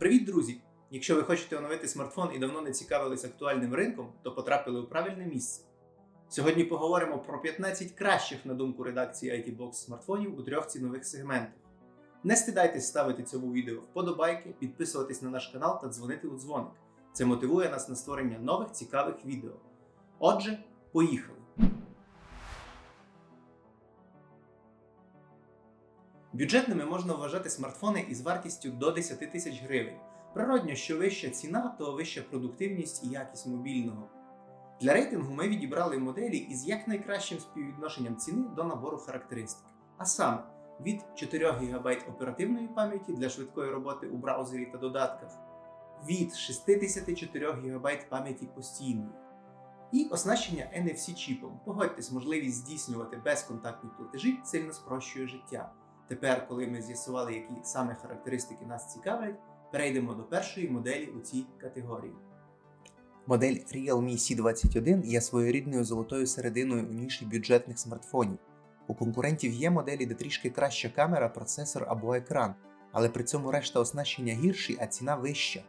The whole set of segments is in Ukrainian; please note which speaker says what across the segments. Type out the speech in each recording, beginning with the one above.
Speaker 1: Привіт, друзі! Якщо ви хочете оновити смартфон і давно не цікавились актуальним ринком, то потрапили у правильне місце. Сьогодні поговоримо про 15 кращих, на думку редакції IT Box смартфонів у трьох цінових сегментах. Не стидайтесь ставити цьому відео вподобайки, підписуватись на наш канал та дзвонити у дзвоник. Це мотивує нас на створення нових цікавих відео. Отже, поїхали! Бюджетними можна вважати смартфони із вартістю до 10 тисяч гривень. Природньо, що вища ціна, то вища продуктивність і якість мобільного. Для рейтингу ми відібрали моделі із якнайкращим співвідношенням ціни до набору характеристик. А саме від 4 ГБ оперативної пам'яті для швидкої роботи у браузері та додатках, від 64 ГБ пам'яті постійної. І оснащення NFC-чіпом. Погодьтесь, можливість здійснювати безконтактні платежі сильно спрощує життя. Тепер, коли ми з'ясували, які саме характеристики нас цікавлять, перейдемо до першої моделі у цій категорії. Модель Realme C21 є своєрідною золотою серединою у ніші бюджетних смартфонів. У конкурентів є моделі, де трішки краща камера, процесор або екран, але при цьому решта оснащення гірші, а ціна вища.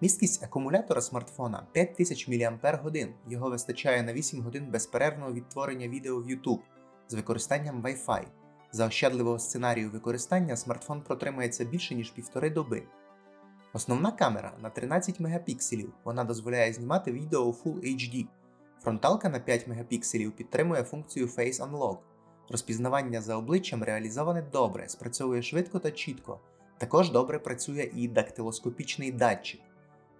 Speaker 1: Місткість акумулятора смартфона 5000 мАч, його вистачає на 8 годин безперервного відтворення відео в YouTube з використанням Wi-Fi. За ощадливого сценарію використання смартфон протримається більше ніж півтори доби. Основна камера на 13 мегапікселів, вона дозволяє знімати відео у Full HD. Фронталка на 5 мегапікселів підтримує функцію Face Unlock. Розпізнавання за обличчям реалізоване добре, спрацьовує швидко та чітко. Також добре працює і дактилоскопічний датчик.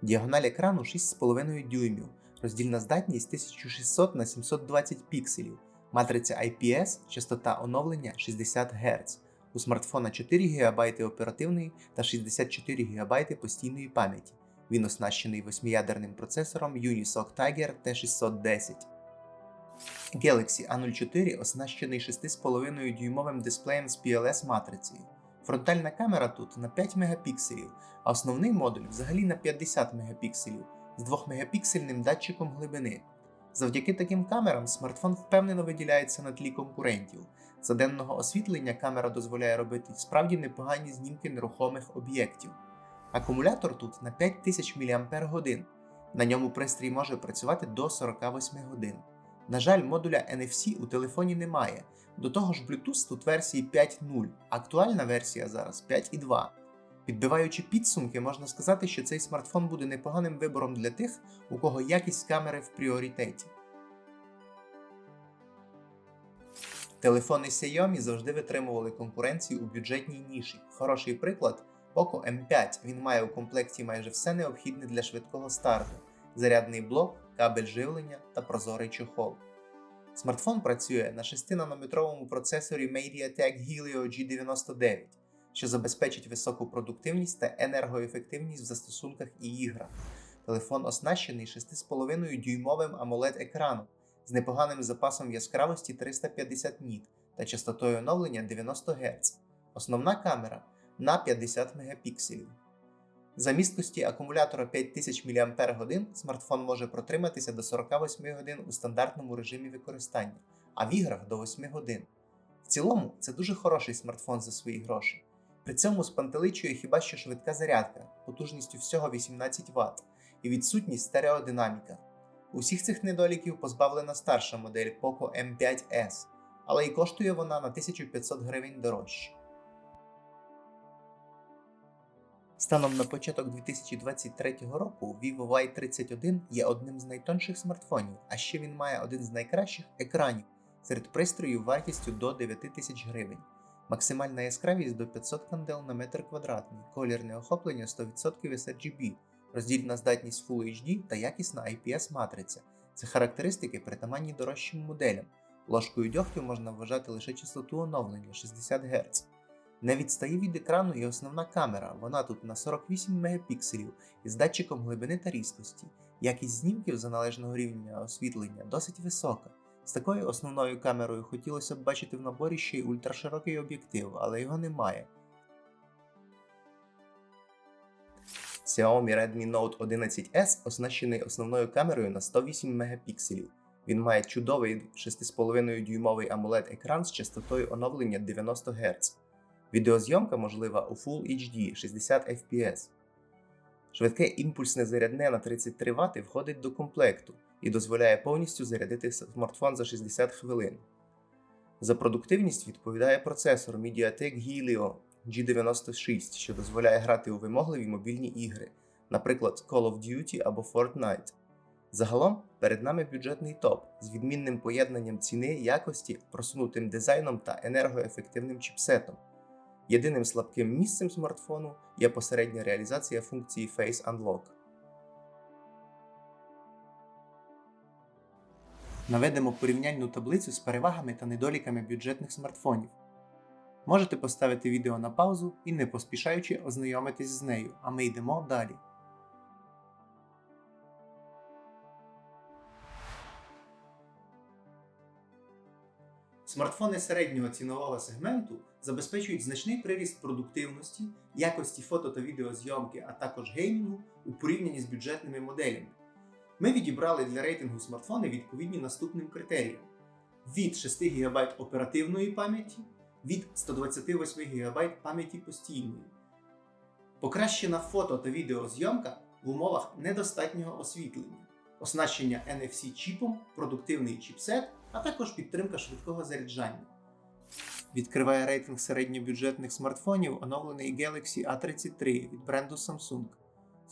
Speaker 1: Діагональ екрану 6,5 дюймів, роздільна здатність 1600 на 720 пікселів, матриця IPS, частота оновлення 60 Гц. У смартфона 4 ГБ оперативної та 64 ГБ постійної пам'яті. Він оснащений 8-ядерним процесором Unisoc Tiger T610. Galaxy A04 оснащений 6,5 дюймовим дисплеєм з PLS матрицею. Фронтальна камера тут на 5 мегапікселів, а основний модуль взагалі на 50 мегапікселів з 2-мегапіксельним датчиком глибини. Завдяки таким камерам смартфон впевнено виділяється на тлі конкурентів. За денного освітлення камера дозволяє робити справді непогані знімки нерухомих об'єктів. Акумулятор тут на 5000 мАч. На ньому пристрій може працювати до 48 годин. На жаль, модуля NFC у телефоні немає. До того ж, Bluetooth тут версії 5.0, актуальна версія зараз 5.2. Підбиваючи підсумки, можна сказати, що цей смартфон буде непоганим вибором для тих, у кого якість камери в пріоритеті. Телефони Xiaomi завжди витримували конкуренцію у бюджетній ніші. Хороший приклад Poco M5. Він має у комплекті майже все необхідне для швидкого старту: зарядний блок, кабель живлення та прозорий чохол. Смартфон працює на 6-нанометровому процесорі MediaTek Helio G99 що забезпечить високу продуктивність та енергоефективність в застосунках і іграх. Телефон оснащений 6,5 дюймовим amoled екраном з непоганим запасом яскравості 350 ніт та частотою оновлення 90 Гц. Основна камера на 50 мегапікселів. За місткості акумулятора 5000 мАч смартфон може протриматися до 48 годин у стандартному режимі використання, а в іграх до 8 годин. В цілому, це дуже хороший смартфон за свої гроші. При цьому спантеличує хіба що швидка зарядка потужністю всього 18 Вт і відсутність стереодинаміка. Усіх цих недоліків позбавлена старша модель Poco M5S, але й коштує вона на 1500 гривень дорожче. Станом на початок 2023 року Vivo Y31 є одним з найтонших смартфонів, а ще він має один з найкращих екранів серед пристроїв вартістю до 9000 гривень. Максимальна яскравість до 500 кандел на метр квадратний, колірне охоплення 100% sRGB, роздільна здатність Full HD та якісна IPS матриця. Це характеристики притаманні дорожчим моделям. Ложкою дьогтю можна вважати лише частоту оновлення 60 Гц. Не відстає від екрану і основна камера, вона тут на 48 мегапікселів із датчиком глибини та різкості. Якість знімків за належного рівня освітлення досить висока. З такою основною камерою хотілося б бачити в наборі ще й ультраширокий об'єктив, але його немає. Xiaomi Redmi Note 11S оснащений основною камерою на 108 мегапікселів. Він має чудовий 6,5 дюймовий AMOLED екран з частотою оновлення 90 Гц. Відеозйомка можлива у Full HD 60 FPS.
Speaker 2: Швидке імпульсне зарядне на 33 Вт входить до комплекту і дозволяє повністю зарядити смартфон за 60 хвилин. За продуктивність відповідає процесор MediaTek Helio G96, що дозволяє грати у вимогливі мобільні ігри, наприклад, Call of Duty або Fortnite. Загалом перед нами бюджетний топ з відмінним поєднанням ціни, якості, просунутим дизайном та енергоефективним чіпсетом. Єдиним слабким місцем смартфону є посередня реалізація функції Face Unlock.
Speaker 1: Наведемо порівняльну таблицю з перевагами та недоліками бюджетних смартфонів. Можете поставити відео на паузу і не поспішаючи ознайомитись з нею, а ми йдемо далі. Смартфони середнього цінового сегменту забезпечують значний приріст продуктивності, якості фото та відеозйомки, а також геймінгу у порівнянні з бюджетними моделями. Ми відібрали для рейтингу смартфони відповідні наступним критеріям: від 6 ГБ оперативної пам'яті, від 128 ГБ пам'яті постійної, покращена фото та відеозйомка в умовах недостатнього освітлення, оснащення NFC чіпом, продуктивний чіпсет, а також підтримка швидкого заряджання. Відкриває рейтинг середньобюджетних смартфонів оновлений Galaxy A33 від бренду Samsung.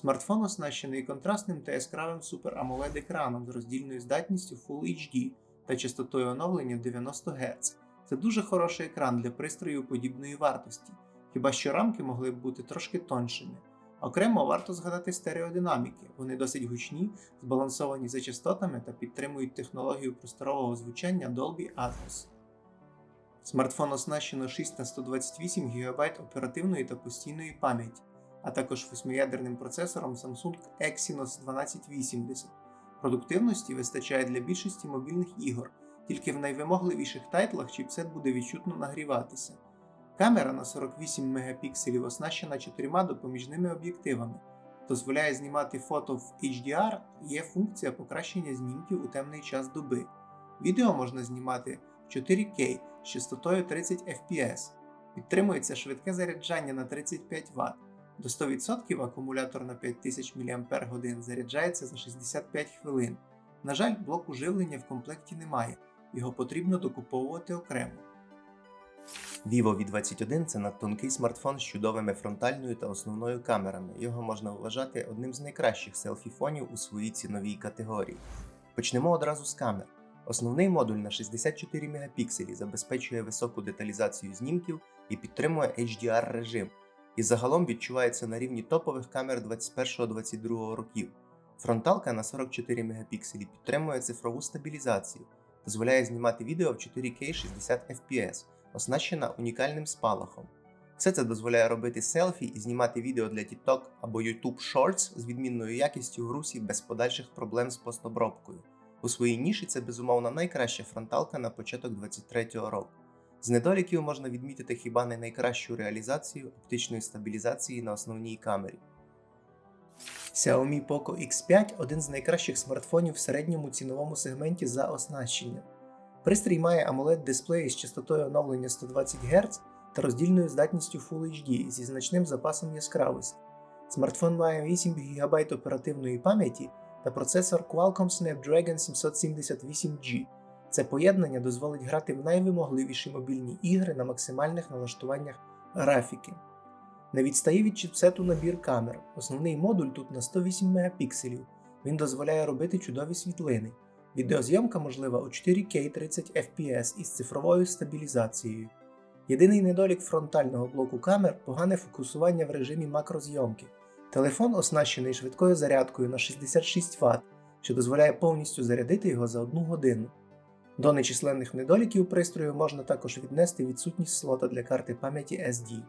Speaker 1: Смартфон оснащений контрастним та яскравим Super AMOLED екраном з роздільною здатністю Full HD та частотою оновлення 90 Гц. Це дуже хороший екран для пристроїв подібної вартості, хіба що рамки могли б бути трошки тоншими. Окремо варто згадати стереодинаміки, вони досить гучні, збалансовані за частотами та підтримують технологію просторового звучання Dolby Atmos. Смартфон оснащено 6 на 128 ГБ оперативної та постійної пам'яті а також восьмиядерним процесором Samsung Exynos 1280. Продуктивності вистачає для більшості мобільних ігор, тільки в найвимогливіших тайтлах чіпсет буде відчутно нагріватися. Камера на 48 Мп оснащена чотирма допоміжними об'єктивами, дозволяє знімати фото в HDR, є функція покращення знімків у темний час доби. Відео можна знімати в 4К з частотою 30 fps. Підтримується швидке заряджання на 35 Вт. До 100% акумулятор на 5000 мАч заряджається за 65 хвилин. На жаль, блоку живлення в комплекті немає, його потрібно докуповувати окремо.
Speaker 2: Vivo V21 це надтонкий смартфон з чудовими фронтальною та основною камерами. Його можна вважати одним з найкращих селфі-фонів у своїй ціновій категорії. Почнемо одразу з камер. Основний модуль на 64 Мп забезпечує високу деталізацію знімків і підтримує HDR режим і загалом відчувається на рівні топових камер 21-22 років. Фронталка на 44 Мп підтримує цифрову стабілізацію, дозволяє знімати відео в 4К 60 FPS, оснащена унікальним спалахом. Все це дозволяє робити селфі і знімати відео для TikTok або YouTube Shorts з відмінною якістю в русі без подальших проблем з постобробкою. У своїй ніші це безумовно найкраща фронталка на початок 23-го року. З недоліків можна відмітити хіба не найкращу реалізацію оптичної стабілізації на основній камері.
Speaker 1: Xiaomi Poco X5 один з найкращих смартфонів в середньому ціновому сегменті за оснащенням. Пристрій має amoled дисплей з частотою оновлення 120 Гц та роздільною здатністю Full HD зі значним запасом яскравості. Смартфон має 8 ГБ оперативної пам'яті та процесор Qualcomm Snapdragon 778G. Це поєднання дозволить грати в найвимогливіші мобільні ігри на максимальних налаштуваннях графіки. Не відстає від чіпсету набір камер. Основний модуль тут на 108 Мп. Він дозволяє робити чудові світлини. Відеозйомка можлива у 4К 30 FPS із цифровою стабілізацією. Єдиний недолік фронтального блоку камер погане фокусування в режимі макрозйомки. Телефон оснащений швидкою зарядкою на 66 Вт, що дозволяє повністю зарядити його за 1 годину. До нечисленних недоліків пристрою можна також віднести відсутність слота для карти пам'яті SD.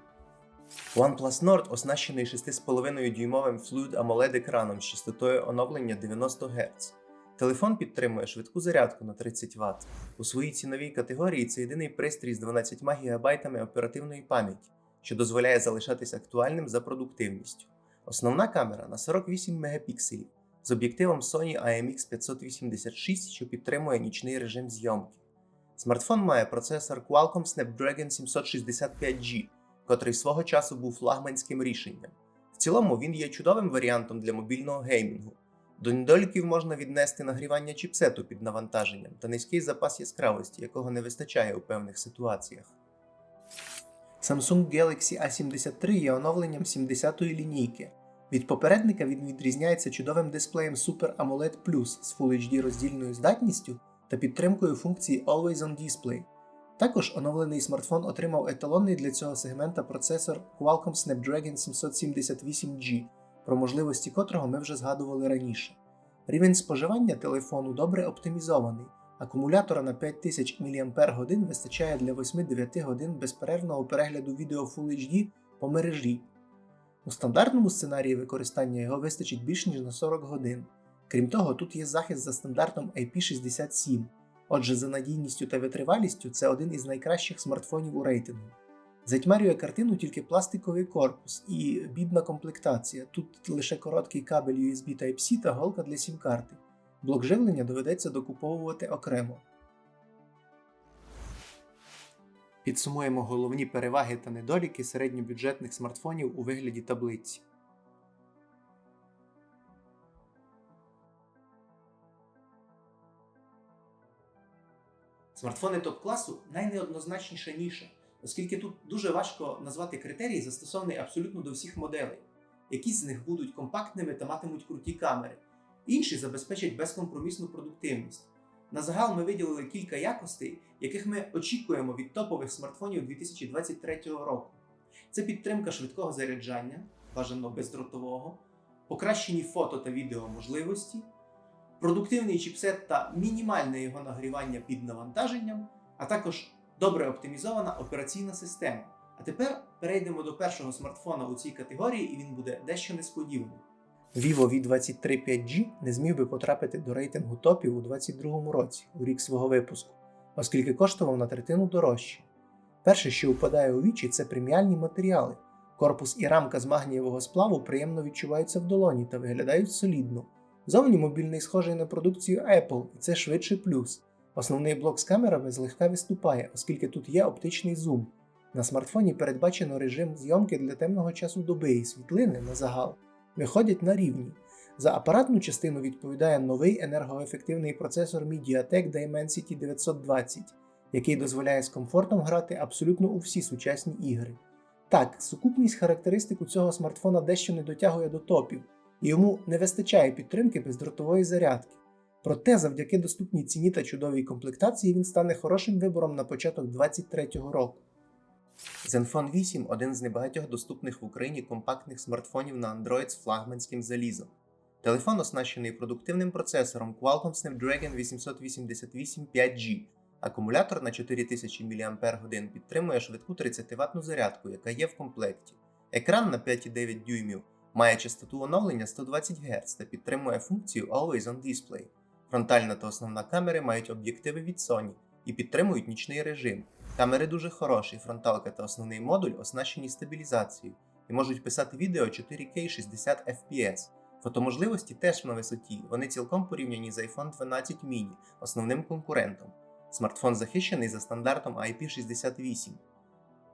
Speaker 2: OnePlus Nord оснащений 6,5 дюймовим Fluid AMOLED екраном з частотою оновлення 90 Гц. Телефон підтримує швидку зарядку на 30 Вт. У своїй ціновій категорії це єдиний пристрій з 12 ГБ оперативної пам'яті, що дозволяє залишатись актуальним за продуктивністю. Основна камера на 48 Мп з об'єктивом Sony IMX586, що підтримує нічний режим зйомки. Смартфон має процесор Qualcomm Snapdragon 765G, котрий свого часу був флагманським рішенням. В цілому він є чудовим варіантом для мобільного геймінгу. До недоліків можна віднести нагрівання чіпсету під навантаженням та низький запас яскравості, якого не вистачає у певних ситуаціях. Samsung Galaxy A73 є оновленням 70-ї лінійки. Від попередника він відрізняється чудовим дисплеєм Super AMOLED Plus з Full HD роздільною здатністю та підтримкою функції Always On Display. Також оновлений смартфон отримав еталонний для цього сегмента процесор Qualcomm Snapdragon 778G, про можливості котрого ми вже згадували раніше. Рівень споживання телефону добре оптимізований. Акумулятора на 5000 мАч вистачає для 8-9 годин безперервного перегляду відео Full HD по мережі. У стандартному сценарії використання його вистачить більш ніж на 40 годин. Крім того, тут є захист за стандартом IP67. Отже, за надійністю та витривалістю це один із найкращих смартфонів у рейтингу. Затьмарює картину тільки пластиковий корпус і бідна комплектація. Тут лише короткий кабель USB Type-C та голка для сім-карти. Блок живлення доведеться докуповувати окремо. Підсумуємо головні переваги та недоліки середньобюджетних смартфонів у вигляді таблиці.
Speaker 1: Смартфони топ-класу найнеоднозначніша ніша, оскільки тут дуже важко назвати критерії, застосовані абсолютно до всіх моделей. Якісь з них будуть компактними та матимуть круті камери, інші забезпечать безкомпромісну продуктивність. На загал ми виділили кілька якостей, яких ми очікуємо від топових смартфонів 2023 року. Це підтримка швидкого заряджання, бажано бездротового, покращені фото та відео можливості, продуктивний чіпсет та мінімальне його нагрівання під навантаженням, а також добре оптимізована операційна система. А тепер перейдемо до першого смартфона у цій категорії, і він буде дещо несподіваний.
Speaker 2: Vivo V23 5G не зміг би потрапити до рейтингу топів у 2022 році, у рік свого випуску, оскільки коштував на третину дорожче. Перше, що впадає у вічі, це преміальні матеріали. Корпус і рамка з магнієвого сплаву приємно відчуваються в долоні та виглядають солідно. Зовні мобільний схожий на продукцію Apple, і це швидший плюс. Основний блок з камерами злегка виступає, оскільки тут є оптичний зум. На смартфоні передбачено режим зйомки для темного часу доби і світлини на загал виходять на рівні. За апаратну частину відповідає новий енергоефективний процесор MediaTek Dimensity 920, який дозволяє з комфортом грати абсолютно у всі сучасні ігри. Так, сукупність характеристик у цього смартфона дещо не дотягує до топів, і йому не вистачає підтримки бездротової зарядки. Проте, завдяки доступній ціні та чудовій комплектації, він стане хорошим вибором на початок 2023 року. Zenfone 8 один з небагатьох доступних в Україні компактних смартфонів на Android з флагманським залізом. Телефон оснащений продуктивним процесором Qualcomm Snapdragon 888 5G. Акумулятор на 4000 мАч підтримує швидку 30 ватну зарядку, яка є в комплекті. Екран на 5,9 дюймів має частоту оновлення 120 Гц та підтримує функцію Always On Display. Фронтальна та основна камери мають об'єктиви від Sony і підтримують нічний режим. Камери дуже хороші, фронталка та основний модуль оснащені стабілізацією і можуть писати відео 4K 60 FPS. Фотоможливості теж на висоті, вони цілком порівняні з iPhone 12 mini, основним конкурентом. Смартфон захищений за стандартом IP68.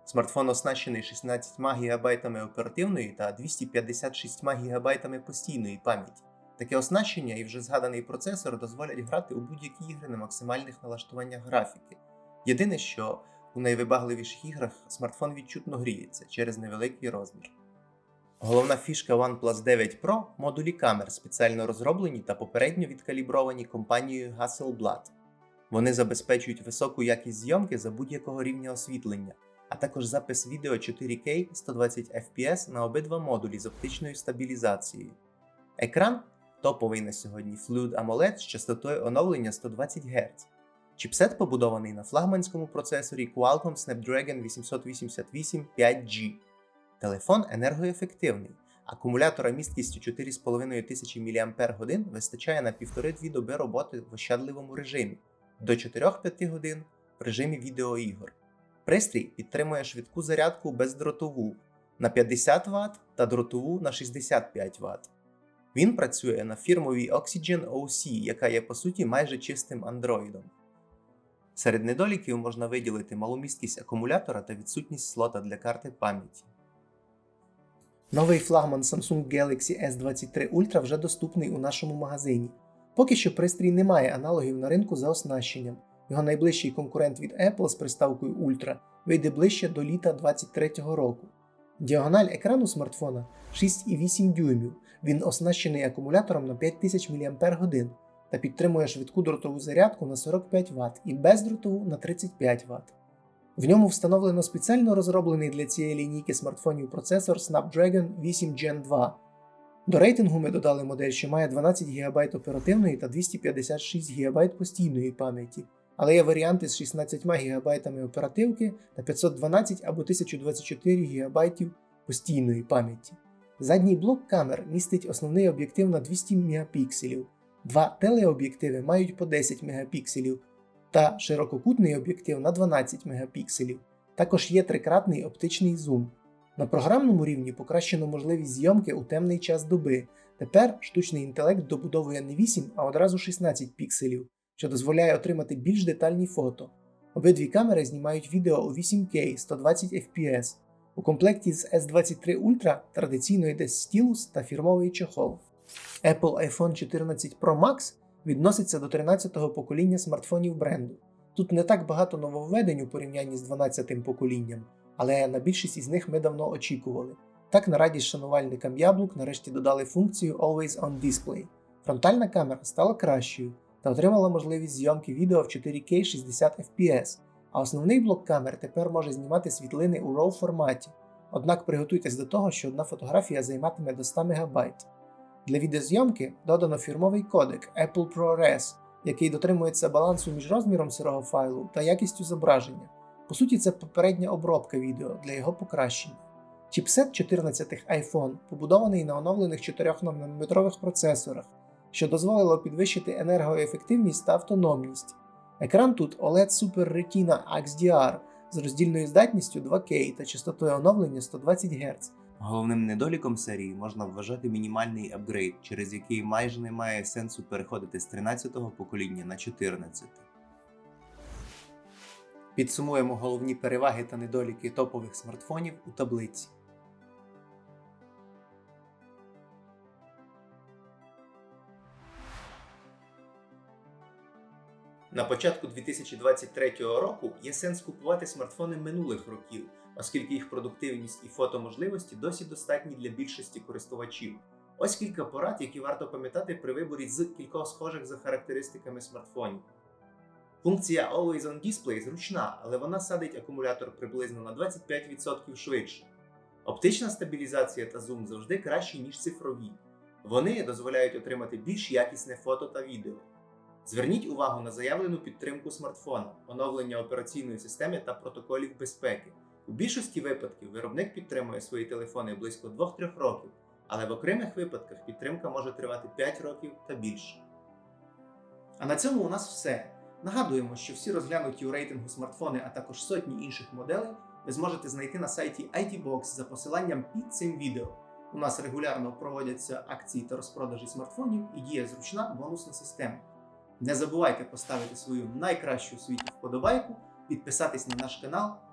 Speaker 2: Смартфон оснащений 16 ГБ оперативної та 256 ГБ постійної пам'яті. Таке оснащення і вже згаданий процесор дозволять грати у будь-які ігри на максимальних налаштуваннях графіки. Єдине, що у найвибагливіших іграх смартфон відчутно гріється через невеликий розмір. Головна фішка OnePlus 9 Pro модулі камер, спеціально розроблені та попередньо відкалібровані компанією Hasselblad. Вони забезпечують високу якість зйомки за будь-якого рівня освітлення, а також запис відео 4K 120 FPS на обидва модулі з оптичною стабілізацією. Екран топовий на сьогодні Fluid AMOLED з частотою оновлення 120 Гц. Чіпсет побудований на флагманському процесорі Qualcomm Snapdragon 888 5G. Телефон енергоефективний. Акумулятора місткістю 4500 мАч вистачає на 1,5-2 доби роботи в ощадливому режимі, до 4-5 годин в режимі відеоігор. Пристрій підтримує швидку зарядку бездротову на 50 Вт та дротову на 65 Вт. Він працює на фірмовій Oxygen OC, яка є по суті майже чистим андроїдом. Серед недоліків можна виділити малу місткість акумулятора та відсутність слота для карти пам'яті.
Speaker 3: Новий флагман Samsung Galaxy S23 Ultra вже доступний у нашому магазині. Поки що пристрій не має аналогів на ринку за оснащенням. Його найближчий конкурент від Apple з приставкою Ultra вийде ближче до літа 2023 року. Діагональ екрану смартфона 6,8 дюймів. Він оснащений акумулятором на 5000 мАч та підтримує швидку дротову зарядку на 45 Вт і бездротову на 35 Вт. В ньому встановлено спеціально розроблений для цієї лінійки смартфонів процесор Snapdragon 8 Gen 2. До рейтингу ми додали модель, що має 12 ГБ оперативної та 256 ГБ постійної пам'яті, але є варіанти з 16 ГБ оперативки та 512 або 1024 ГБ постійної пам'яті. Задній блок камер містить основний об'єктив на 200 мегапікселів, два телеоб'єктиви мають по 10 мегапікселів та ширококутний об'єктив на 12 мегапікселів. Також є трикратний оптичний зум. На програмному рівні покращено можливість зйомки у темний час доби. Тепер штучний інтелект добудовує не 8, а одразу 16 пікселів, що дозволяє отримати більш детальні фото. Обидві камери знімають відео у 8К 120 FPS. У комплекті з S23 Ultra традиційно йде стілус та фірмовий чохол. Apple iPhone 14 Pro Max відноситься до 13-го покоління смартфонів бренду. Тут не так багато нововведень у порівнянні з 12-тим поколінням, але на більшість із них ми давно очікували. Так, на радість шанувальникам яблук нарешті додали функцію Always On Display. Фронтальна камера стала кращою та отримала можливість зйомки відео в 4К 60 FPS, а основний блок камер тепер може знімати світлини у RAW форматі. Однак приготуйтесь до того, що одна фотографія займатиме до 100 МБ. Для відеозйомки додано фірмовий кодек Apple ProRes, який дотримується балансу між розміром сирого файлу та якістю зображення. По суті, це попередня обробка відео для його покращення. Чіпсет 14 iPhone побудований на оновлених 4-нанометрових процесорах, що дозволило підвищити енергоефективність та автономність. Екран тут OLED Super Retina XDR з роздільною здатністю 2К та частотою оновлення 120 Гц.
Speaker 2: Головним недоліком серії можна вважати мінімальний апгрейд, через який майже немає сенсу переходити з 13-го покоління на 14.
Speaker 1: Підсумуємо головні переваги та недоліки топових смартфонів у таблиці. На початку 2023 року є сенс купувати смартфони минулих років, оскільки їх продуктивність і фотоможливості досі достатні для більшості користувачів. Ось кілька порад, які варто пам'ятати при виборі з кількох схожих за характеристиками смартфонів. Функція Always on Display зручна, але вона садить акумулятор приблизно на 25% швидше. Оптична стабілізація та зум завжди кращі, ніж цифрові. Вони дозволяють отримати більш якісне фото та відео. Зверніть увагу на заявлену підтримку смартфона, оновлення операційної системи та протоколів безпеки. У більшості випадків виробник підтримує свої телефони близько 2-3 років, але в окремих випадках підтримка може тривати 5 років та більше. А на цьому у нас все. Нагадуємо, що всі розглянуті у рейтингу смартфони, а також сотні інших моделей ви зможете знайти на сайті ITBox за посиланням під цим відео. У нас регулярно проводяться акції та розпродажі смартфонів і діє зручна бонусна система. Не забувайте поставити свою найкращу у світі вподобайку, підписатись на наш канал